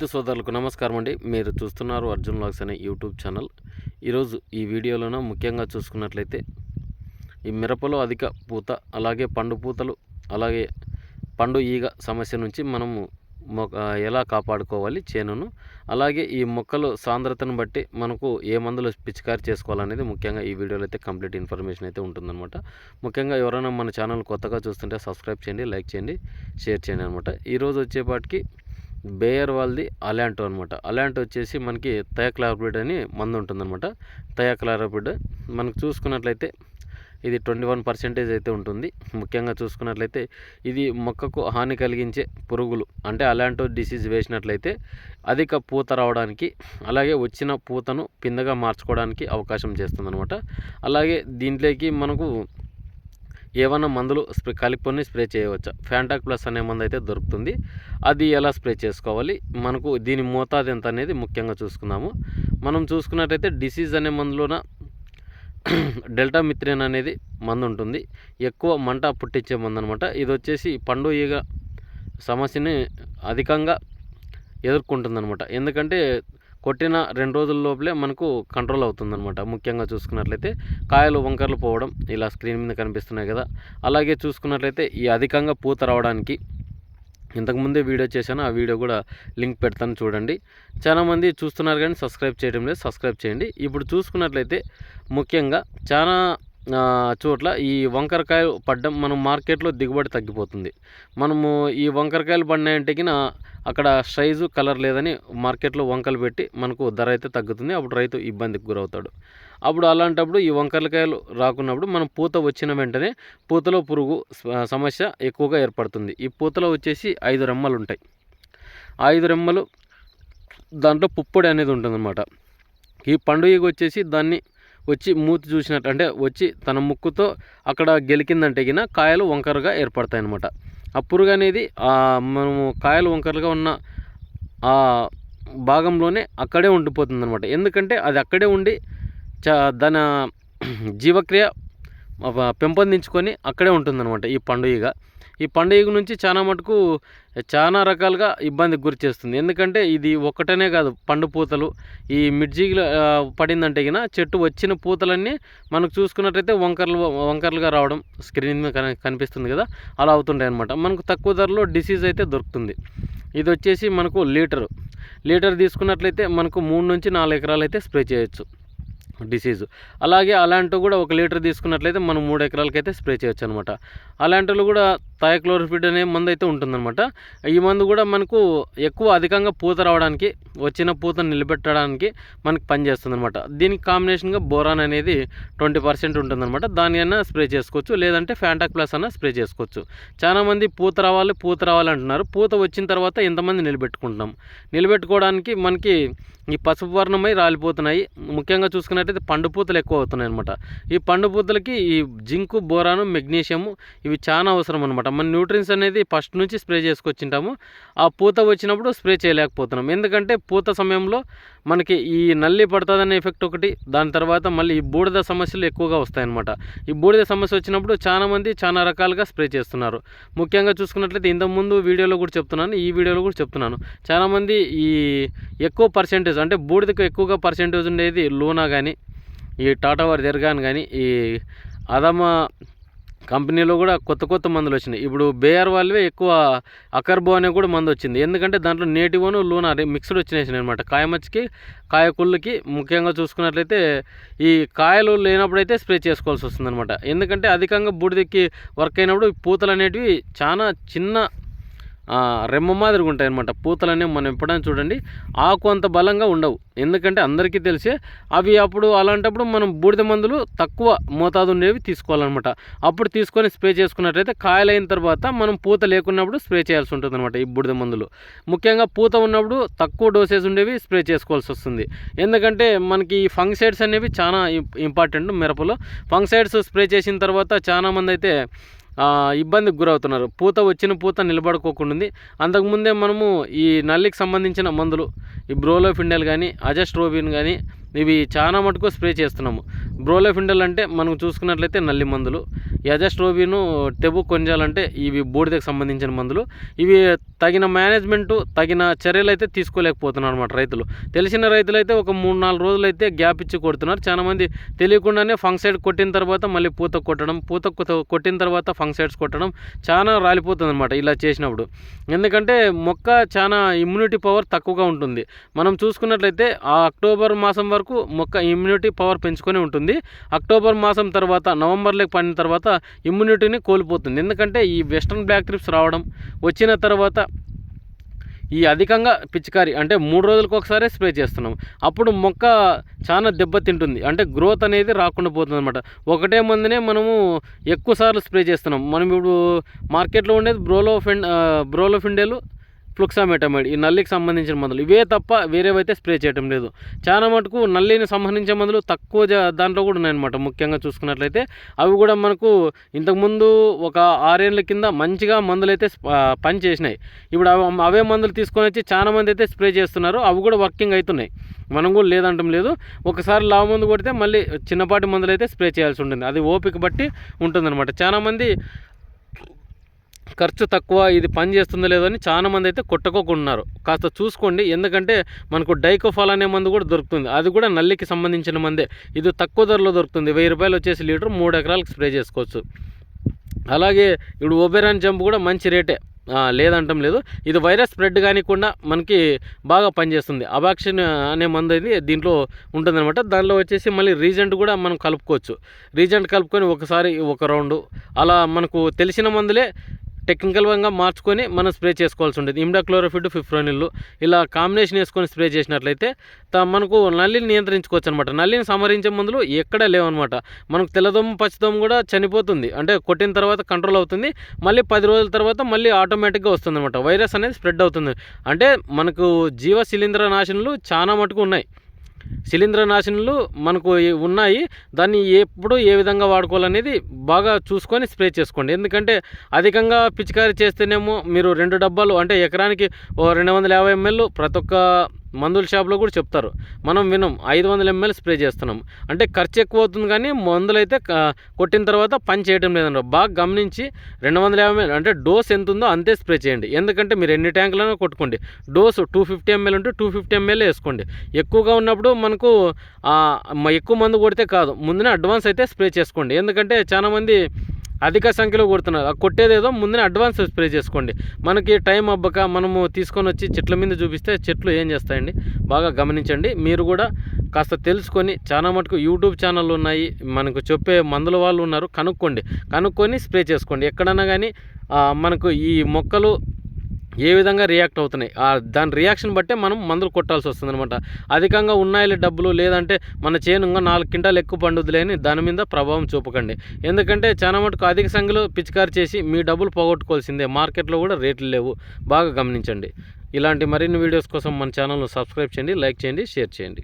రైతు సోదరులకు నమస్కారం అండి. మీరు చూస్తున్నారు అర్జున్ లాగ్స్ అనే యూట్యూబ్ ఛానల్. ఈరోజు ఈ వీడియోలోన ముఖ్యంగా చూసుకున్నట్లయితే ఈ మిరపలో అధిక పూత అలాగే పండు పూతలు అలాగే పండు ఈగ సమస్య నుంచి మనము మొ- ఎలా కాపాడుకోవాలి చేనును అలాగే ఈ మొక్కలు సాంద్రతను బట్టి మనకు ఏ మందులు పిచికారి చేసుకోవాలనేది ముఖ్యంగా ఈ వీడియోలో అయితే కంప్లీట్ ఇన్ఫర్మేషన్ అయితే ఉంటుందన్నమాట. ముఖ్యంగా ఎవరైనా మన ఛానల్ కొత్తగా చూస్తుంటే సబ్స్క్రైబ్ చేయండి లైక్ చేయండి షేర్ చేయండి అనమాట ఈరోజు వచ్చేపాటికి బేయర్ వాళ్ళది అలాంటో అనమాట అలాంటో వచ్చేసి మనకి థయాక్లార్బిడ్ అని మందు ఉంటుందన్నమాట. థయాక్లార్బిడ్ మనకు చూసుకున్నట్లయితే ఇది ట్వంటీ వన్ పర్సెంటేజ్ అయితే ఉంటుంది. ముఖ్యంగా చూసుకున్నట్లయితే ఇది మొక్కకు హాని కలిగించే పురుగులు అంటే అలాంటో డిసీజ్ వేసినట్లయితే అధిక పూత రావడానికి అలాగే వచ్చిన పూతను పిందగా మార్చుకోవడానికి అవకాశం చేస్తుందన్నమాట. అలాగే దీంట్లోకి మనకు ఏవైనా మందులు స్ప్రే కలిపి స్ప్రే చేయవచ్చు? ఫ్యాంటాక్ ప్లస్ అనే మందు అయితే దొరుకుతుంది. అది ఎలా స్ప్రే చేసుకోవాలి? మనకు దీని మోతాదు ఎంత అనేది ముఖ్యంగా చూసుకుందాము. మనం చూసుకున్నట్టయితే డిసీజ్ అనే మందులోన డెల్టా మిత్రిన్ అనేది మందు ఉంటుంది. ఎక్కువ మంట పుట్టించే మందు అనమాట ఇది వచ్చేసి పండు ఈగ సమస్యని అధికంగా ఎదుర్కొంటుందన్నమాట ఎందుకంటే కొట్టిన రెండు రోజుల లోపలే మనకు కంట్రోల్ అవుతుందన్నమాట. ముఖ్యంగా చూసుకున్నట్లయితే కాయలు వంకర్లు పోవడం ఇలా స్క్రీన్ మీద కనిపిస్తున్నాయి కదా. అలాగే చూసుకున్నట్లయితే ఈ అధికంగా పూత రావడానికి ఇంతకుముందే వీడియో చేశాను ఆ వీడియో కూడా లింక్ పెడతాను చూడండి. చాలామంది చూస్తున్నారు కానీ సబ్స్క్రైబ్ చేయడం లేదు సబ్స్క్రైబ్ చేయండి. ఇప్పుడు చూసుకున్నట్లయితే ముఖ్యంగా చాలా చోట్ల ఈ వంకరకాయలు పడ్డం మనం మార్కెట్లో దిగుబడి తగ్గిపోతుంది. మనము ఈ వంకరకాయలు పడినాయంటే అక్కడ సైజు కలర్ లేదని మార్కెట్లో వంకలు పెట్టి మనకు ధర అయితే తగ్గుతుంది. అప్పుడు రైతు ఇబ్బందికి గురవుతాడు. అప్పుడు అలాంటప్పుడు ఈ వంకరకాయలు రాకున్నప్పుడు మనం పూత వచ్చిన వెంటనే పూతలో పురుగు సమస్య ఎక్కువగా ఏర్పడుతుంది. ఈ పూతలో వచ్చేసి ఐదు రెమ్మలు ఉంటాయి. ఐదు రెమ్మలు దాంట్లో పుప్పొడి అనేది ఉంటుందన్నమాట. ఈ పండుగ వచ్చేసి దాన్ని వచ్చి మూతి చూసినట్టు అంటే వచ్చి తన ముక్కుతో అక్కడ గెలికిందంటే గిన కాయలు వంకరగా ఏర్పడతాయి అనమాట ఆ పురుగు అనేది మనము కాయలు వంకరగా ఉన్న ఆ భాగంలోనే అక్కడే ఉండిపోతుంది అనమాట ఎందుకంటే అది అక్కడే ఉండి చ దాని జీవక్రియ పెంపొందించుకొని అక్కడే ఉంటుందన్నమాట ఈ పండుగ. ఈ పండుగ నుంచి చాలా మటుకు చాలా రకాలుగా ఇబ్బందికి గురి చేస్తుంది. ఎందుకంటే ఇది ఒక్కటనే కాదు పండు పూతలు. ఈ మిర్జీలు పడిందంటే గిన చెట్టు వచ్చిన పూతలన్నీ మనకు చూసుకున్నట్టయితే వంకర్లు వంకర్లుగా రావడం స్క్రీన్ మీద కనిపిస్తుంది కదా అలా అవుతుంటాయి అనమాట మనకు తక్కువ ధరలో డిసీజ్ అయితే దొరుకుతుంది. ఇది వచ్చేసి మనకు లీటరు. లీటర్ తీసుకున్నట్లయితే మనకు మూడు నుంచి నాలుగు ఎకరాలు అయితే స్ప్రే చేయొచ్చు. డిసీజు అలాగే అలాంటివి కూడా ఒక లీటర్ తీసుకున్నట్లయితే మనం మూడు ఎకరాలకైతే స్ప్రే చేయొచ్చు అనమాట అలాంటిలో కూడా థయాక్లోరోఫిడ్ అనే మందు అయితే ఉంటుందన్నమాట. ఈ మందు కూడా మనకు ఎక్కువ అధికంగా పూత రావడానికి వచ్చిన పూతను నిలబెట్టడానికి మనకి పనిచేస్తుంది అనమాట దీనికి కాంబినేషన్గా బోరాన్ అనేది ట్వంటీ పర్సెంట్ ఉంటుందన్నమాట. దాని స్ప్రే చేసుకోవచ్చు లేదంటే ఫ్యాంటాక్ ప్లస్ అన్న స్ప్రే చేసుకోవచ్చు. చాలామంది పూత రావాలి పూత రావాలి అంటున్నారు. పూత వచ్చిన తర్వాత ఎంతమంది నిలబెట్టుకుంటున్నాం. నిలబెట్టుకోవడానికి మనకి ఈ పసుపు వర్ణమై రాలిపోతున్నాయి. ముఖ్యంగా చూసుకున్నట్టయితే పండు పూతలు ఎక్కువ అవుతున్నాయి అనమాట ఈ పండు పూతలకి ఈ జింకు బోరాను మెగ్నీషియము ఇవి చాలా అవసరం అనమాట మన న్యూట్రిన్స్ అనేది ఫస్ట్ నుంచి స్ప్రే చేసుకొచ్చింటాము. ఆ పూత వచ్చినప్పుడు స్ప్రే చేయలేకపోతున్నాం. ఎందుకంటే పూత సమయంలో మనకి ఈ నల్లి పడుతుందనే ఎఫెక్ట్ ఒకటి దాని తర్వాత మళ్ళీ ఈ బూడిద సమస్యలు ఎక్కువగా వస్తాయన్నమాట. ఈ బూడిద సమస్య వచ్చినప్పుడు చాలామంది చాలా రకాలుగా స్ప్రే చేస్తున్నారు. ముఖ్యంగా చూసుకున్నట్లయితే ఇంతకుముందు వీడియోలో కూడా చెప్తున్నాను ఈ వీడియోలో కూడా చెప్తున్నాను. చాలామంది ఈ ఎక్కువ పర్సెంటేజ్ అంటే బూడిదకు ఎక్కువగా పర్సెంటేజ్ ఉండేది లూనా కానీ ఈ టాటా వారి దెర్గాన్ కానీ ఈ అదమ కంపెనీలో కూడా కొత్త కొత్త మందులు వచ్చినాయి. ఇప్పుడు బేఆర్ వాళ్ళవే ఎక్కువ అకర్బో అనే కూడా మందు వచ్చింది. ఎందుకంటే దాంట్లో నేటివోను లూనా మిక్స్డ్ వచ్చినాయి అనమాట కాయమచ్చికి కాయ కుళ్ళకి ముఖ్యంగా చూసుకున్నట్లయితే ఈ కాయలు లేనప్పుడైతే స్ప్రే చేసుకోవాల్సి వస్తుంది ఎందుకంటే అధికంగా బూడిదెక్కి వర్క్ అయినప్పుడు ఈ పూతలు అనేటివి చాలా చిన్న రెమ్మ మాదిరిగా ఉంటాయి అనమాట పూతలు మనం ఎప్పుడైనా చూడండి ఆకు అంత బలంగా ఉండవు. ఎందుకంటే అందరికీ తెలిసే అవి అప్పుడు అలాంటప్పుడు మనం బూడిద మందులు తక్కువ మోతాదు ఉండేవి తీసుకోవాలన్నమాట. అప్పుడు తీసుకొని స్ప్రే చేసుకున్నట్లయితే కాయలైన తర్వాత మనం పూత లేకున్నప్పుడు స్ప్రే చేయాల్సి ఉంటుంది అనమాట ఈ బూడిద మందులు. ముఖ్యంగా పూత ఉన్నప్పుడు తక్కువ డోసేజ్ ఉండేవి స్ప్రే చేసుకోవాల్సి వస్తుంది. ఎందుకంటే మనకి ఈ ఫంగ్సైడ్స్ అనేవి చాలా ఇంపార్టెంట్ మిరపలో. ఫంగ్సైడ్స్ స్ప్రే చేసిన తర్వాత చాలామంది అయితే ఇబ్బందికి గురవుతున్నారు. పూత వచ్చిన పూత నిలబడుకోకుండా ఉంది అంతకుముందే మనము ఈ నల్లికి సంబంధించిన మందులు ఈ బ్రోలోఫిండల్ కానీ అజస్ట్రోబిన్ కానీ ఇవి చాలా మటుకు స్ప్రే చేస్తున్నాము. బ్రోలోఫిండల్ అంటే మనం చూసుకున్నట్లయితే నల్లి మందులు. యజస్ట్రోబిను టెబు కొంజాలంటే ఇవి బూడిదకు సంబంధించిన మందులు. ఇవి తగిన మేనేజ్మెంటు తగిన చర్యలు అయితే తీసుకోలేకపోతున్నారు అనమాట రైతులు. తెలిసిన రైతులైతే ఒక మూడు నాలుగు రోజులు అయితే గ్యాప్ ఇచ్చి కొడుతున్నారు. చాలామంది తెలియకుండానే ఫంక్సైడ్ కొట్టిన తర్వాత మళ్ళీ పూత కొట్టడం పూత కొట్టిన తర్వాత ఫంక్సైడ్స్ కొట్టడం చాలా రాలిపోతుంది అనమాట ఇలా చేసినప్పుడు. ఎందుకంటే మొక్క చాలా ఇమ్యూనిటీ పవర్ తక్కువగా ఉంటుంది. మనం చూసుకున్నట్లయితే ఆ అక్టోబర్ మాసం వరకు మొక్క ఇమ్యూనిటీ పవర్ పెంచుకొని ఉంటుంది. అక్టోబర్ మాసం తర్వాత నవంబర్లోకి పడిన తర్వాత ఇమ్యూనిటీని కోల్పోతుంది. ఎందుకంటే ఈ వెస్ట్రన్ బ్లాక్ ట్రిప్స్ రావడం వచ్చిన తర్వాత ఈ అధికంగా పిచికారి అంటే మూడు రోజులకు ఒకసారి స్ప్రే చేస్తున్నాం. అప్పుడు మొక్క చాలా దెబ్బతింటుంది. అంటే గ్రోత్ అనేది రాకుండా పోతుంది అనమాట ఒకటే మందునే మనము ఎక్కువసార్లు స్ప్రే చేస్తున్నాం. మనం ఇప్పుడు మార్కెట్లో ఉండేది బ్రోలోఫిన్ బ్రోలోఫిండేలు ఫ్లుక్సామెటమైడ్ ఈ నల్లికి సంబంధించిన మందులు. ఇవే తప్ప వేరేవైతే స్ప్రే చేయటం లేదు. చాలా మటుకు నల్లిని సంబంధించిన మందులు తక్కువ దాంట్లో కూడా ఉన్నాయన్నమాట. ముఖ్యంగా చూసుకున్నట్లయితే అవి కూడా మనకు ఇంతకుముందు ఒక ఆరేళ్ళ కింద మంచిగా మందులు అయితే పని చేసినాయి ఇప్పుడు అవే మందులు తీసుకొని వచ్చి చాలా మంది అయితే స్ప్రే చేస్తున్నారు. అవి కూడా వర్కింగ్ అవుతున్నాయి మనం కూడా లేదంటం లేదు. ఒకసారి లావు మందు కొడితే మళ్ళీ చిన్నపాటి మందులు అయితే స్ప్రే చేయాల్సి ఉంటుంది. అది ఓపిక బట్టి ఉంటుందన్నమాట. చాలామంది ఖర్చు తక్కువ ఇది పని చేస్తుందో లేదో అని చాలామంది అయితే కొట్టుకోకుంటున్నారు. కాస్త చూసుకోండి ఎందుకంటే మనకు డైకోఫాల్ అనే మందు కూడా దొరుకుతుంది. అది కూడా నల్లికి సంబంధించిన మందే. ఇది తక్కువ ధరలో దొరుకుతుంది. వెయ్యి రూపాయలు వచ్చేసి లీటర్ మూడు ఎకరాలకు స్ప్రే చేసుకోవచ్చు. అలాగే ఇప్పుడు ఒబెరాన్ జంప్ కూడా మంచి రేటే. లేదంటం లేదు. ఇది వైరస్ స్ప్రెడ్ కానికుండా మనకి బాగా పనిచేస్తుంది. అబాక్షన్ అనే మందు అనేది దీంట్లో ఉంటుందన్నమాట. దానిలో వచ్చేసి మళ్ళీ రీజెంట్ కూడా మనం కలుపుకోవచ్చు. రీజెంట్ కలుపుకొని ఒకసారి ఒక రౌండ్. అలా మనకు తెలిసిన మందులే టెక్నికల్ పరంగా మార్చుకొని మనం స్ప్రే చేసుకోవాల్సి ఉంటుంది ఇమ్డాక్లోరోఫిడ్ ఫిఫ్రోనిల్లు ఇలా కాంబినేషన్ వేసుకొని స్ప్రే చేసినట్లయితే త- మనకు నల్లిని నియంత్రించుకోవచ్చు అనమాట నల్లిని సమరించే మందులు ఎక్కడా లేవన్నమాట. మనకు తెల్లదోమ పచ్చదోమ కూడా చనిపోతుంది. అంటే కొట్టిన తర్వాత కంట్రోల్ అవుతుంది. మళ్ళీ పది రోజుల తర్వాత మళ్ళీ ఆటోమేటిక్గా వస్తుంది అనమాట వైరస్ అనేది స్ప్రెడ్ అవుతుంది. అంటే మనకు జీవ శిలీంద్ర నాశనలు చాలా మటుకు ఉన్నాయి. శిలీంద్ర నాశనలు మనకు ఉన్నాయి. దాన్ని ఎప్పుడు ఏ విధంగా వాడుకోవాలనేది బాగా చూసుకొని స్ప్రే చేసుకోండి. ఎందుకంటే అధికంగా పిచికారీ చేస్తేనేమో మీరు రెండు డబ్బాలు అంటే ఎకరానికి ఓ రెండు వందల యాభై ఎంఎల్ ప్రతి ఒక్క మందుల షాప్లో కూడా చెప్తారు. మనం వినం ఐదు వందల ఎంఎల్ స్ప్రే చేస్తున్నాం. అంటే ఖర్చు ఎక్కువ అవుతుంది కానీ మందులు అయితే కొట్టిన తర్వాత పని చేయడం లేదన్నారు బాగా గమనించి రెండు వందల యాభై అంటే డోస్ ఎంత ఉందో అంతే స్ప్రే చేయండి. ఎందుకంటే మీరు ఎన్ని ట్యాంకులైనా కొట్టుకోండి. Dose two fifty ML two fifty fifty ML వేసుకోండి. ఎక్కువగా ఉన్నప్పుడు మనకు ఎక్కువ మందు కొడితే కాదు. ముందునే అడ్వాన్స్ అయితే స్ప్రే చేసుకోండి. ఎందుకంటే చాలామంది అధిక సంఖ్యలో కొడుతున్నారు. ఆ కొట్టేదేదో ముందునే అడ్వాన్స్ స్ప్రే చేసుకోండి. మనకి టైం అవ్వక మనము తీసుకొని వచ్చి చెట్ల మీద చూపిస్తే చెట్లు ఏం చేస్తాయండి? బాగా గమనించండి. మీరు కూడా కాస్త తెలుసుకొని చాలా మటుకు యూట్యూబ్ ఛానళ్ళు ఉన్నాయి. మనకు చెప్పే మందుల వాళ్ళు ఉన్నారు. కనుక్కోండి. కనుక్కొని స్ప్రే చేసుకోండి. ఎక్కడన్నా కానీ మనకు ఈ మొక్కలు ఏ విధంగా రియాక్ట్ అవుతున్నాయి? ఆ దాని రియాక్షన్ బట్టే మనం మందులు కొట్టాల్సి వస్తుంది అనమాట అధికంగా ఉన్నాయిలే డబ్బులు లేదంటే మన చేను ఇంకా నాలుగు క్వింటాలు ఎక్కువ పండుద్దులే అని దాని మీద ప్రభావం చూపకండి. ఎందుకంటే చాలా మటుకు అధిక సంఖ్యలో పిచికారి చేసి మీ డబ్బులు పోగొట్టుకోవాల్సిందే. మార్కెట్లో కూడా రేట్లు లేవు. బాగా గమనించండి. ఇలాంటి మరిన్ని వీడియోస్ కోసం మన ఛానల్ను సబ్స్క్రైబ్ చేయండి లైక్ చేయండి షేర్ చేయండి.